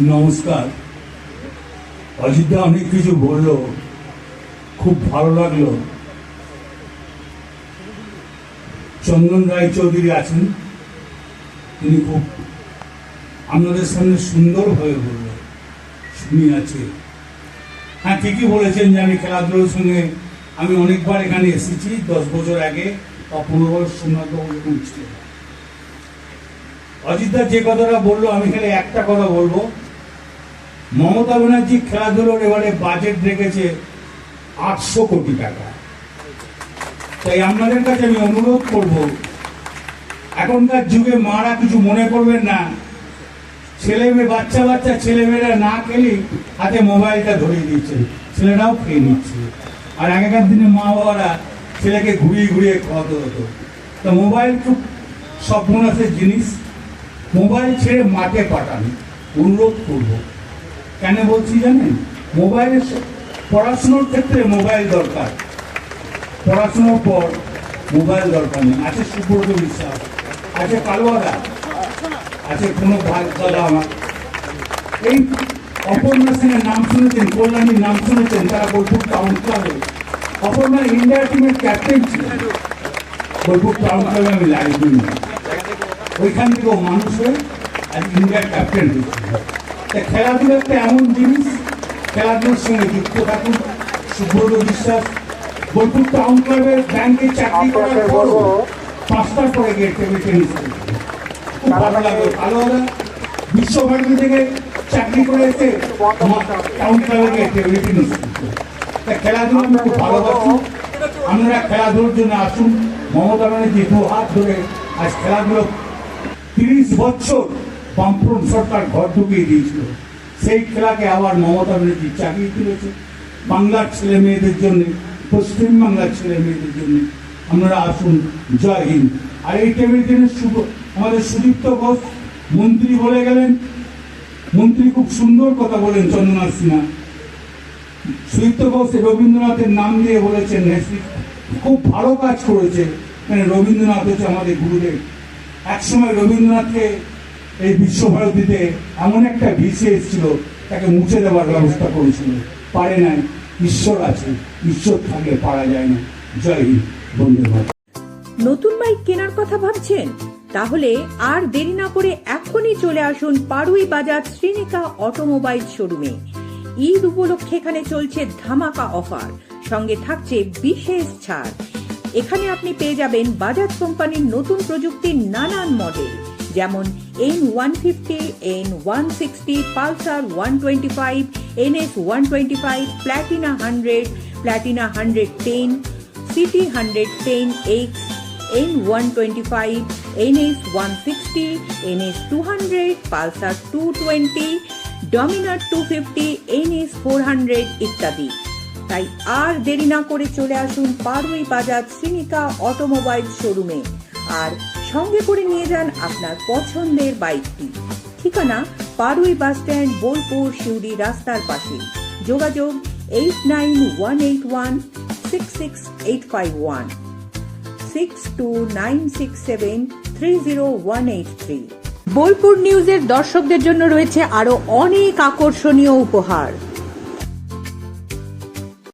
নমস্কার। অযোধ্যা অনেক কিছু বলল, খুব ভালো লাগল। চন্দন রায় চৌধুরী আছেন, তিনি খুব আপনাদের সামনে সুন্দরভাবে বললেন শুনি আছে হ্যাঁ ঠিকই বলেছেন যে আমি খেলাধুলোর সঙ্গে, আমি অনেকবার এখানে এসেছি, দশ বছর আগে, বা পনেরো বছর সোমনাথবাবু যখন ছিলেন অযোধ্যা যে কথাটা বলল, আমি খালি একটা কথা বলব মমতা ব্যানার্জি খেলাধুলোর এবারে বাজেট রেখেছে আটশো কোটি টাকা। তাই আপনাদের কাছে আমি অনুরোধ করব, এখনকার যুগে মারা কিছু মনে করবেন না। ছেলে মেয়ে, বাচ্চা বাচ্চা ছেলে মেয়েরা না খেলেই হাতে মোবাইলটা ধরিয়ে দিচ্ছে, ছেলেরাও খেয়ে নিচ্ছে। আর আগেকার দিনে মা বাবারা ছেলেকে ঘুরিয়ে ঘুরিয়ে খাওয়াতে হতো। তা মোবাইল খুব স্বপ্নাসের জিনিস। মোবাইল ছেড়ে মাঠে পাঠান, অনুরোধ করব। কেন বলছি জানেন? মোবাইলের স- পড়াশুনোর ক্ষেত্রে মোবাইল দরকার। পড়াশুনোর পর মোবাইল দরকার নেই। আছে সুব্রত বিশ্বাস, আছে কালোয়াদা আছে কোনো ভাগ দাদা আমার। এই অপর্ণা সেনের নাম শুনেছেন, কল্যাণীর নাম শুনেছেন, তারা বোলপুর টাউন ক্লাবে অপর্ণা ইন্ডিয়া টিমের ক্যাপ্টেন ছিলেন। বোলপুর টাউন ক্লাবে আমি লাইভ ওইখান থেকেও মানুষ হয়ে আজ ইন্ডিয়ার ক্যাপ্টেন হয়েছিল খেলাধুলা একটা এমন জিনিস খেলাধুলার সঙ্গে যুক্ত থাকুন সুব্রত বিশ্বাস বোলপুর টাউন ক্লাবের ব্যাংকে চাকরি করার পরও পাঁচটার পরে গিয়ে টেবিল টেনিস খুব ভালো লাগল ভালো হলো বিশ্বভারতী থেকে চাকরি করে এসে টাউন ক্লাবে গিয়ে টেবিল টেনিস। তা খেলাধুলা আমি খুব ভালোবাসি। আমরা খেলাধুলোর জন্য আসুন। মমতা ব্যানার্জি দু হাত ধরে আজ খেলাধুলো তিরিশ বছর বামফ্রন্ট সরকার ঘর ঢুকিয়ে দিয়েছিল। সেই খেলাকে আবার মমতা ব্যানার্জি চালিয়ে তুলেছে। বাংলার ছেলে মেয়েদের জন্য, পশ্চিম বাংলার ছেলে মেয়েদের জন্য। আপনারা আসুন, জয় হিন্দ। আর এই টেবিল টেনিস আমাদের সুদীপ্ত ঘোষ, মন্ত্রী বলে গেলেন। মন্ত্রী খুব সুন্দর কথা বলেন চন্দ্রনাথ সিনহা। সুদীপ্ত ঘোষ রবীন্দ্রনাথের নাম দিয়ে বলেছেন খুব ভালো কাজ করেছে। মানে রবীন্দ্রনাথ হচ্ছে আমাদের গুরুদেব। একসময় রবীন্দ্রনাথকে এই বিশ্বভারতীতে এমন একটা ভিসে এসেছিল, তাকে মুছে দেওয়ার ব্যবস্থা করেছিল। পারে নাই, ঈশ্বর আছে, ঈশ্বর থাকলে পারা যায় না। জয় হিন্দ, বন্দে নতুন বাইক কেনার কথা ভাবছেন? তাহলে আর দেরি না করে এখনই চলে আসুন পাড়ুই বাজার শ্রীনিকা অটোমোবাইল শোরুমে। ঈদ উপলক্ষে এখানে চলছে ধামাকা অফার, সঙ্গে থাকছে বিশেষ ছাড়। এখানে আপনি পেয়ে যাবেন বাজাজ কোম্পানির নতুন প্রযুক্তির নানান মডেল। যেমন N one fifty N one sixty Pulsar one twenty five NS one twenty five Platina hundred Platina hundred ten CT hundred ten X N one twenty five NS one sixty NS two hundred Pulsar two twenty Dominar two fifty NS four hundred ইত্যাদি। তাই আর দেরি না করে চলে আসুন পারুই বাজার Shrinika automobile শোরুমে। আর সঙ্গে করে নিয়ে যান আপনার পছন্দের বাইকটি। ঠিকানা পারুই বাস স্ট্যান্ড, বোলপুর শিউরি রাস্তার পাশে। যোগাযোগ eight nine one eight one six six eight five one six two nine six seven three zero one eight three Bolpur নিউজের দর্শকদের জন্য রয়েছে আরও অনেক আকর্ষণীয় উপহার।